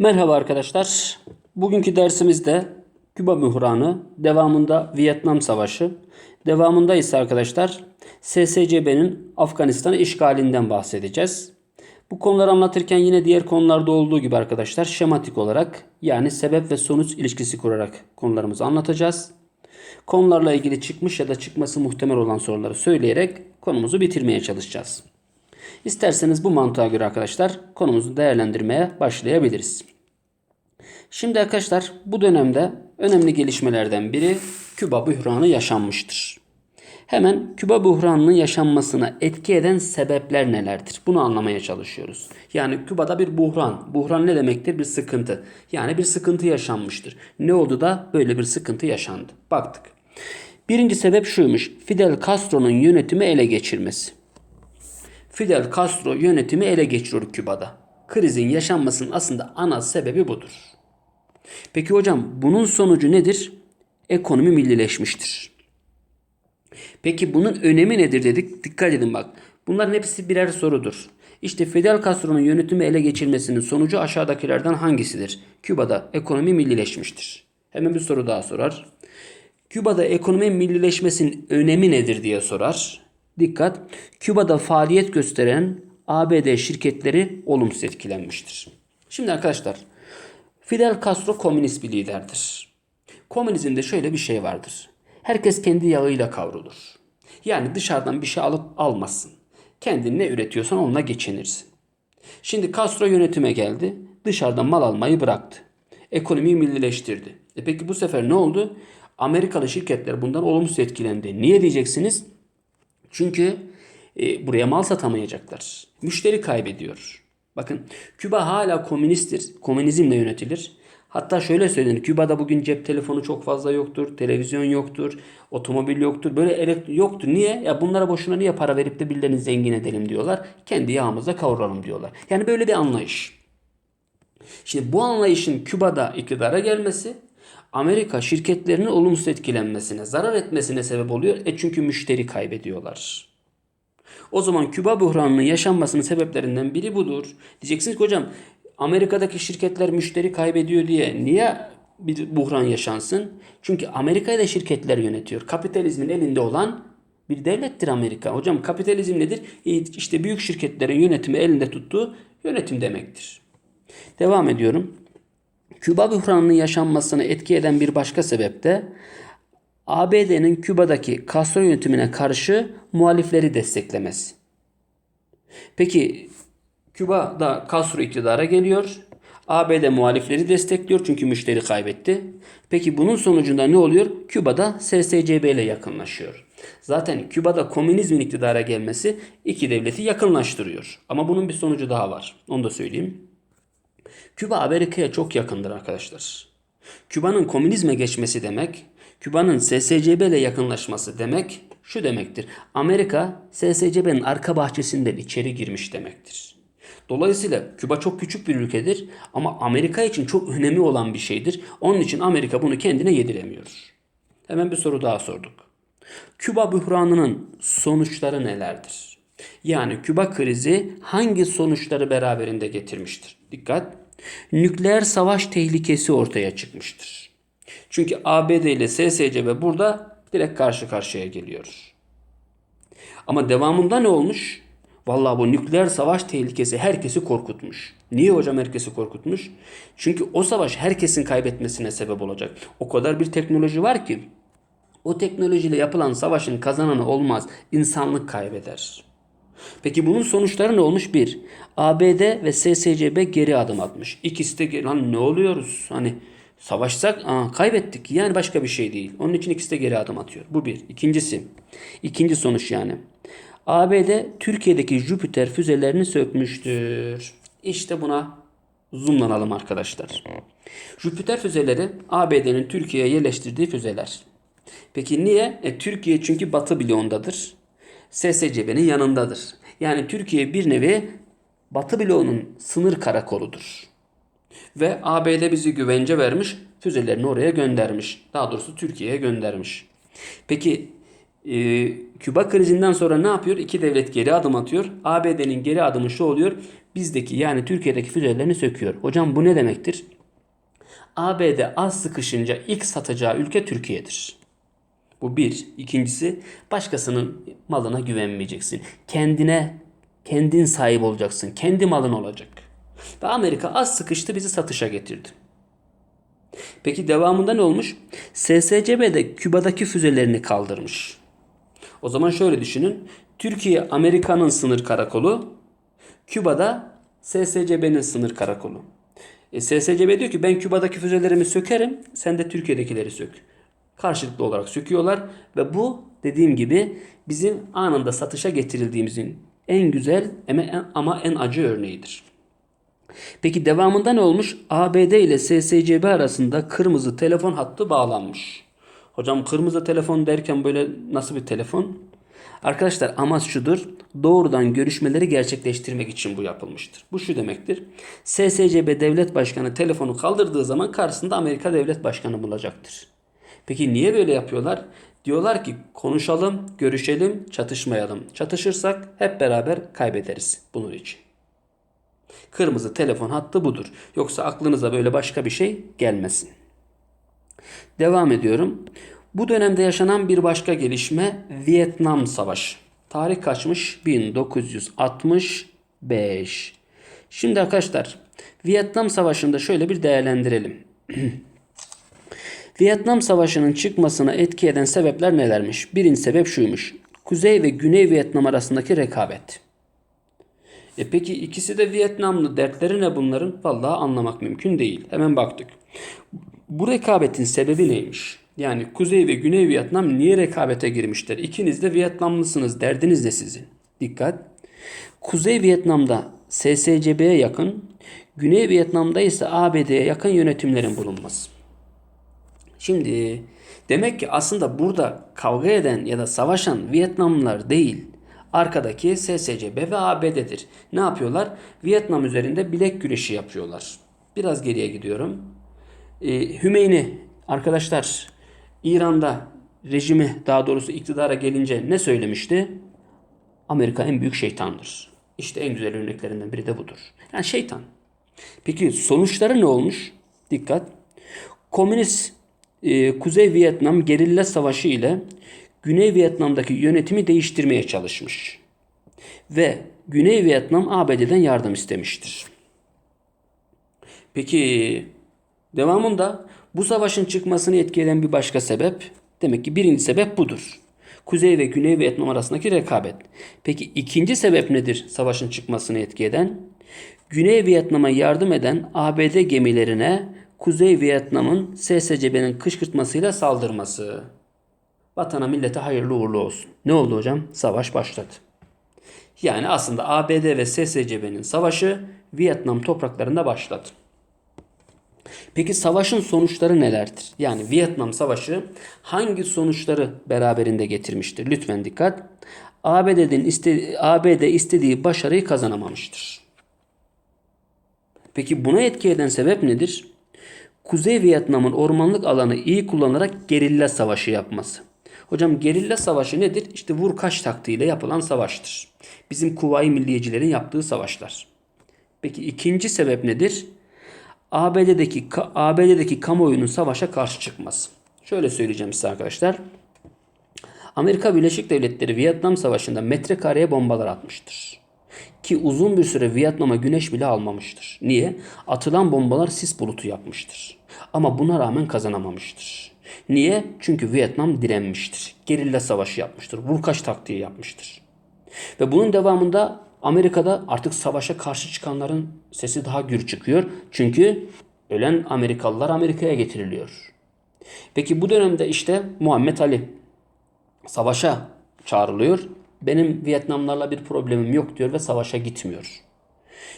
Merhaba arkadaşlar. Bugünkü dersimizde Küba buhranı, devamında Vietnam Savaşı, devamında ise arkadaşlar SSCB'nin Afganistan işgalinden bahsedeceğiz. Bu konuları anlatırken yine diğer konularda olduğu gibi arkadaşlar şematik olarak yani sebep ve sonuç ilişkisi kurarak konularımızı anlatacağız. Konularla ilgili çıkmış ya da çıkması muhtemel olan soruları söyleyerek konumuzu bitirmeye çalışacağız. İsterseniz bu mantığa göre arkadaşlar konumuzu değerlendirmeye başlayabiliriz. Şimdi arkadaşlar bu dönemde önemli gelişmelerden biri Küba buhranı yaşanmıştır. Hemen Küba buhranının yaşanmasına etki eden sebepler nelerdir? Bunu anlamaya çalışıyoruz. Yani Küba'da bir buhran. Buhran ne demektir? Bir sıkıntı. Yani bir sıkıntı yaşanmıştır. Ne oldu da böyle bir sıkıntı yaşandı? Baktık. Birinci sebep şuymuş. Fidel Castro'nun yönetimi ele geçirmesi. Fidel Castro yönetimi ele geçiriyor Küba'da. Krizin yaşanmasının aslında ana sebebi budur. Peki hocam bunun sonucu nedir? Ekonomi millileşmiştir. Peki bunun önemi nedir dedik. Dikkat edin bak. Bunların hepsi birer sorudur. İşte Fidel Castro'nun yönetimi ele geçirmesinin sonucu aşağıdakilerden hangisidir? Küba'da ekonomi millileşmiştir. Hemen bir soru daha sorar. Küba'da ekonomi millileşmesinin önemi nedir diye sorar. Dikkat. Küba'da faaliyet gösteren ABD şirketleri olumsuz etkilenmiştir. Şimdi arkadaşlar Fidel Castro komünist bir liderdir. Komünizmde şöyle bir şey vardır. Herkes kendi yağıyla kavrulur. Yani dışarıdan bir şey alıp almazsın. Kendin ne üretiyorsan onunla geçinirsin. Şimdi Castro yönetime geldi. Dışarıdan mal almayı bıraktı. Ekonomiyi millileştirdi. E peki bu sefer ne oldu? Amerikalı şirketler bundan olumsuz etkilendi. Niye diyeceksiniz? Çünkü e, buraya mal satamayacaklar. Müşteri kaybediyor. Bakın Küba hala komünisttir. Komünizmle yönetilir. Hatta şöyle söylenir. Küba'da bugün cep telefonu çok fazla yoktur. Televizyon yoktur. Otomobil yoktur. Böyle elektrik yoktur. Niye? Ya bunlara boşuna niye para verip de birilerini zengin edelim diyorlar. Kendi yağımızda kavuralım diyorlar. Yani böyle bir anlayış. Şimdi bu anlayışın Küba'da iktidara gelmesi Amerika şirketlerinin olumsuz etkilenmesine, zarar etmesine sebep oluyor. E çünkü müşteri kaybediyorlar. O zaman Küba buhranının yaşanmasının sebeplerinden biri budur. Diyeceksiniz ki hocam Amerika'daki şirketler müşteri kaybediyor diye niye bir buhran yaşansın? Çünkü Amerika'yı da şirketler yönetiyor. Kapitalizmin elinde olan bir devlettir Amerika. Hocam kapitalizm nedir? İşte büyük şirketlerin yönetimi elinde tuttuğu yönetim demektir. Devam ediyorum. Küba buhranının yaşanmasına etki eden bir başka sebep de ABD'nin Küba'daki Castro yönetimine karşı muhalifleri desteklemesi. Peki Küba'da Castro iktidara geliyor. ABD muhalifleri destekliyor çünkü müşteri kaybetti. Peki bunun sonucunda ne oluyor? Küba'da SSCB ile yakınlaşıyor. Zaten Küba'da komünizmin iktidara gelmesi iki devleti yakınlaştırıyor. Ama bunun bir sonucu daha var. Onu da söyleyeyim. Küba Amerika'ya çok yakındır arkadaşlar. Küba'nın komünizme geçmesi demek, Küba'nın SSCB ile yakınlaşması demek şu demektir. Amerika SSCB'nin arka bahçesinden içeri girmiş demektir. Dolayısıyla Küba çok küçük bir ülkedir ama Amerika için çok önemli olan bir şeydir. Onun için Amerika bunu kendine yediremiyor. Hemen bir soru daha sorduk. Küba buhranının sonuçları nelerdir? Yani Küba krizi hangi sonuçları beraberinde getirmiştir? Dikkat! Nükleer savaş tehlikesi ortaya çıkmıştır. Çünkü ABD ile SSCB burada direkt karşı karşıya geliyor. Ama devamında ne olmuş? Vallahi bu nükleer savaş tehlikesi herkesi korkutmuş. Niye hocam herkesi korkutmuş? Çünkü o savaş herkesin kaybetmesine sebep olacak. O kadar bir teknoloji var ki o teknolojiyle yapılan savaşın kazananı olmaz. İnsanlık kaybeder. Peki bunun sonuçları ne olmuş? Bir, ABD ve SSCB geri adım atmış. İkisi de geri, lan ne oluyoruz? Hani savaşsak aa, kaybettik. Yani başka bir şey değil. Onun için ikisi de geri adım atıyor. Bu bir. İkincisi, ikinci sonuç yani. ABD Türkiye'deki Jüpiter füzelerini sökmüştür. İşte buna zoomlanalım arkadaşlar. Jüpiter füzeleri ABD'nin Türkiye'ye yerleştirdiği füzeler. Peki niye? E, Türkiye çünkü Batı bloğundadır. SSCB'nin yanındadır. Yani Türkiye bir nevi Batı bloğunun sınır karakoludur. Ve ABD bizi güvence vermiş, füzelerini oraya göndermiş. Daha doğrusu Türkiye'ye göndermiş. Peki e, Küba krizinden sonra ne yapıyor? İki devlet geri adım atıyor. ABD'nin geri adımı şu oluyor. bizdeki yani Türkiye'deki füzelerini söküyor. Hocam bu ne demektir? ABD az sıkışınca ilk satacağı ülke Türkiye'dir. Bu bir. İkincisi başkasının malına güvenmeyeceksin. Kendine, kendin sahip olacaksın. Kendi malın olacak. Ve Amerika az sıkıştı bizi satışa getirdi. Peki devamında ne olmuş? SSCB de Küba'daki füzelerini kaldırmış. O zaman şöyle düşünün. Türkiye Amerika'nın sınır karakolu, Küba'da SSCB'nin sınır karakolu. E, SSCB diyor ki ben Küba'daki füzelerimi sökerim, sen de Türkiye'dekileri sök. Karşılıklı olarak söküyorlar ve bu dediğim gibi bizim anında satışa getirildiğimizin en güzel ama en, acı örneğidir. Peki devamında ne olmuş? ABD ile SSCB arasında kırmızı telefon hattı bağlanmış. Hocam kırmızı telefon derken böyle nasıl bir telefon? Arkadaşlar amaç şudur. Doğrudan görüşmeleri gerçekleştirmek için bu yapılmıştır. Bu şu demektir. SSCB devlet başkanı telefonu kaldırdığı zaman karşısında Amerika devlet başkanı bulacaktır. Peki niye böyle yapıyorlar? Diyorlar ki konuşalım, görüşelim, çatışmayalım. Çatışırsak hep beraber kaybederiz bunun için. Kırmızı telefon hattı budur. Yoksa aklınıza böyle başka bir şey gelmesin. Devam ediyorum. Bu dönemde yaşanan bir başka gelişme Vietnam Savaşı. Tarih kaçmış? 1965. Şimdi arkadaşlar Vietnam Savaşı'nda şöyle bir değerlendirelim. Vietnam Savaşı'nın çıkmasına etki eden sebepler nelermiş? Birinci sebep şuymuş. Kuzey ve Güney Vietnam arasındaki rekabet. E peki ikisi de Vietnamlı. Dertleri ne bunların? Vallahi anlamak mümkün değil. Hemen baktık. Bu rekabetin sebebi neymiş? Yani Kuzey ve Güney Vietnam niye rekabete girmişler? İkiniz de Vietnamlısınız. Derdiniz de sizin. Dikkat. Kuzey Vietnam'da SSCB'ye yakın, Güney Vietnam'da ise ABD'ye yakın yönetimlerin bulunması. Şimdi demek ki aslında burada kavga eden ya da savaşan Vietnamlılar değil, arkadaki SSCB ve ABD'dir. Ne yapıyorlar? Vietnam üzerinde bilek güreşi yapıyorlar. Biraz geriye gidiyorum. Ee, Hümeyni arkadaşlar İran'da rejimi daha doğrusu iktidara gelince ne söylemişti? Amerika en büyük şeytandır. İşte en güzel örneklerinden biri de budur. Yani şeytan. Peki sonuçları ne olmuş? Dikkat. Komünist e, Kuzey Vietnam gerilla savaşı ile Güney Vietnam'daki yönetimi değiştirmeye çalışmış. Ve Güney Vietnam ABD'den yardım istemiştir. Peki devamında bu savaşın çıkmasını etkileyen bir başka sebep demek ki birinci sebep budur. Kuzey ve Güney Vietnam arasındaki rekabet. Peki ikinci sebep nedir savaşın çıkmasını etki eden? Güney Vietnam'a yardım eden ABD gemilerine Kuzey Vietnam'ın SSCB'nin kışkırtmasıyla saldırması. Vatana millete hayırlı uğurlu olsun. Ne oldu hocam? Savaş başladı. Yani aslında ABD ve SSCB'nin savaşı Vietnam topraklarında başladı. Peki savaşın sonuçları nelerdir? Yani Vietnam Savaşı hangi sonuçları beraberinde getirmiştir? Lütfen dikkat. ABD'nin iste, ABD istediği başarıyı kazanamamıştır. Peki buna etki eden sebep nedir? Kuzey Vietnam'ın ormanlık alanı iyi kullanarak gerilla savaşı yapması. Hocam gerilla savaşı nedir? İşte vur kaç taktiğiyle yapılan savaştır. Bizim Kuvayi Milliyecilerin yaptığı savaşlar. Peki ikinci sebep nedir? ABD'deki ABD'deki kamuoyunun savaşa karşı çıkması. Şöyle söyleyeceğim size arkadaşlar. Amerika Birleşik Devletleri Vietnam Savaşı'nda metrekareye bombalar atmıştır. Ki uzun bir süre Vietnam'a güneş bile almamıştır. Niye? Atılan bombalar sis bulutu yapmıştır. Ama buna rağmen kazanamamıştır. Niye? Çünkü Vietnam direnmiştir. Gerilla savaşı yapmıştır. Vurkaç taktiği yapmıştır. Ve bunun devamında Amerika'da artık savaşa karşı çıkanların sesi daha gür çıkıyor. Çünkü ölen Amerikalılar Amerika'ya getiriliyor. Peki bu dönemde işte Muhammed Ali savaşa çağrılıyor. Benim Vietnamlarla bir problemim yok diyor ve savaşa gitmiyor.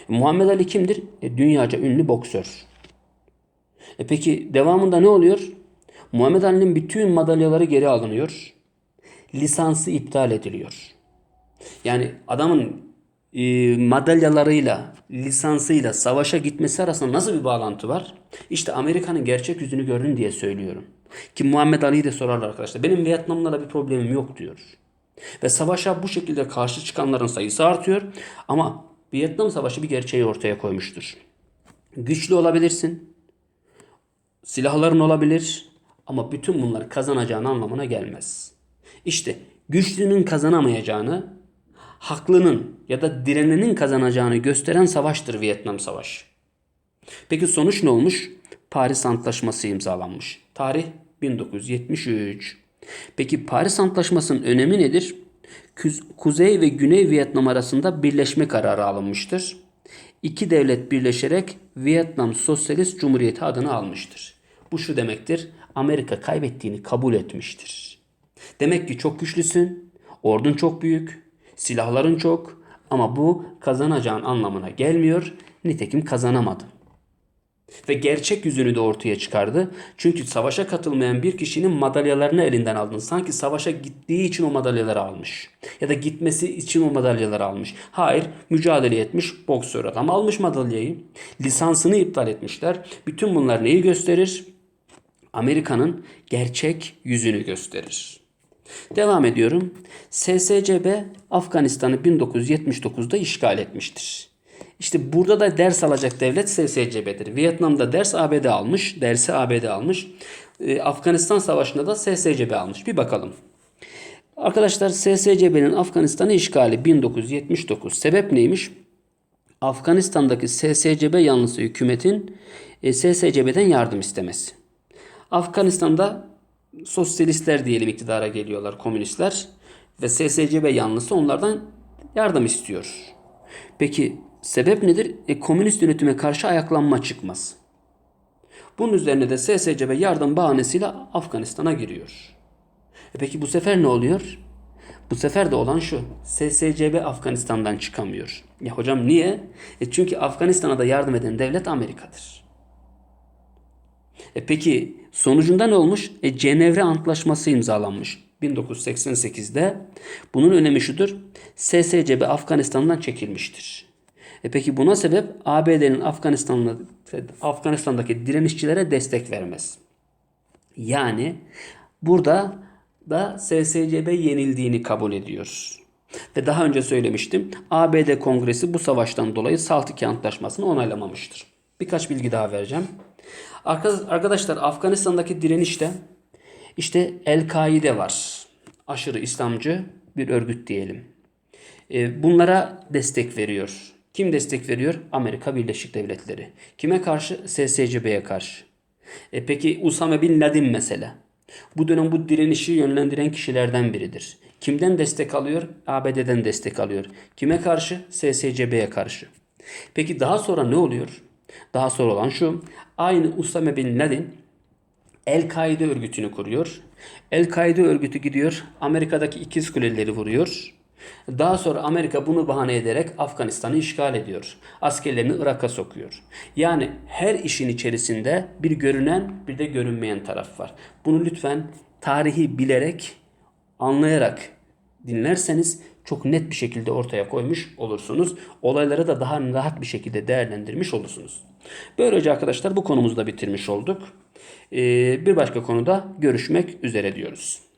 Muhammed Ali kimdir? E, dünyaca ünlü boksör. E peki devamında ne oluyor? Muhammed Ali'nin bütün madalyaları geri alınıyor. Lisansı iptal ediliyor. Yani adamın e, madalyalarıyla, lisansıyla savaşa gitmesi arasında nasıl bir bağlantı var? İşte Amerika'nın gerçek yüzünü gördün diye söylüyorum. Ki Muhammed Ali'yi de sorarlar arkadaşlar. Benim Vietnamlarla bir problemim yok diyor. Ve savaşa bu şekilde karşı çıkanların sayısı artıyor. Ama Vietnam Savaşı bir gerçeği ortaya koymuştur. Güçlü olabilirsin. Silahların olabilir ama bütün bunları kazanacağın anlamına gelmez. İşte güçlünün kazanamayacağını, haklının ya da direnenin kazanacağını gösteren savaştır Vietnam Savaşı. Peki sonuç ne olmuş? Paris Antlaşması imzalanmış. Tarih 1973. Peki Paris Antlaşması'nın önemi nedir? Kuzey ve Güney Vietnam arasında birleşme kararı alınmıştır. İki devlet birleşerek Vietnam Sosyalist Cumhuriyeti adını almıştır. Bu şu demektir. Amerika kaybettiğini kabul etmiştir. Demek ki çok güçlüsün, ordun çok büyük, silahların çok ama bu kazanacağın anlamına gelmiyor. Nitekim kazanamadın. Ve gerçek yüzünü de ortaya çıkardı. Çünkü savaşa katılmayan bir kişinin madalyalarını elinden aldın. Sanki savaşa gittiği için o madalyaları almış. Ya da gitmesi için o madalyaları almış. Hayır, mücadele etmiş boksör adam almış madalyayı. Lisansını iptal etmişler. Bütün bunlar neyi gösterir? Amerika'nın gerçek yüzünü gösterir. Devam ediyorum. SSCB Afganistan'ı 1979'da işgal etmiştir. İşte burada da ders alacak devlet SSCB'dir. Vietnam'da ders ABD almış, dersi ABD almış. Ee, Afganistan Savaşı'nda da SSCB almış. Bir bakalım. Arkadaşlar SSCB'nin Afganistan'ı işgali 1979. Sebep neymiş? Afganistan'daki SSCB yanlısı hükümetin e, SSCB'den yardım istemesi. Afganistan'da sosyalistler diyelim iktidara geliyorlar, komünistler ve SSCB yanlısı onlardan yardım istiyor. Peki sebep nedir? E, komünist yönetime karşı ayaklanma çıkmaz. Bunun üzerine de SSCB yardım bahanesiyle Afganistan'a giriyor. E peki bu sefer ne oluyor? Bu sefer de olan şu. SSCB Afganistan'dan çıkamıyor. Ya hocam niye? E çünkü Afganistan'a da yardım eden devlet Amerika'dır. E peki sonucunda ne olmuş? E Cenevre Antlaşması imzalanmış 1988'de. Bunun önemi şudur. SSCB Afganistan'dan çekilmiştir. E peki buna sebep ABD'nin Afganistan'da Afganistan'daki direnişçilere destek vermez. Yani burada da SSCB yenildiğini kabul ediyor. Ve daha önce söylemiştim. ABD Kongresi bu savaştan dolayı Salt II Antlaşması'nı onaylamamıştır. Birkaç bilgi daha vereceğim. Arka- Arkadaşlar Afganistan'daki direnişte işte El-Kaide var. Aşırı İslamcı bir örgüt diyelim. E, Bunlara destek veriyor. Kim destek veriyor? Amerika Birleşik Devletleri. Kime karşı? SSCB'ye karşı. E peki Usame Bin Laden mesela. Bu dönem bu direnişi yönlendiren kişilerden biridir. Kimden destek alıyor? ABD'den destek alıyor. Kime karşı? SSCB'ye karşı. Peki daha sonra ne oluyor? Daha sonra olan şu. Aynı Usame Bin Laden El-Kaide örgütünü kuruyor. El-Kaide örgütü gidiyor Amerika'daki ikiz kuleleri vuruyor. Daha sonra Amerika bunu bahane ederek Afganistan'ı işgal ediyor. Askerlerini Irak'a sokuyor. Yani her işin içerisinde bir görünen bir de görünmeyen taraf var. Bunu lütfen tarihi bilerek, anlayarak dinlerseniz çok net bir şekilde ortaya koymuş olursunuz. Olayları da daha rahat bir şekilde değerlendirmiş olursunuz. Böylece arkadaşlar bu konumuzu da bitirmiş olduk. Ee, bir başka konuda görüşmek üzere diyoruz.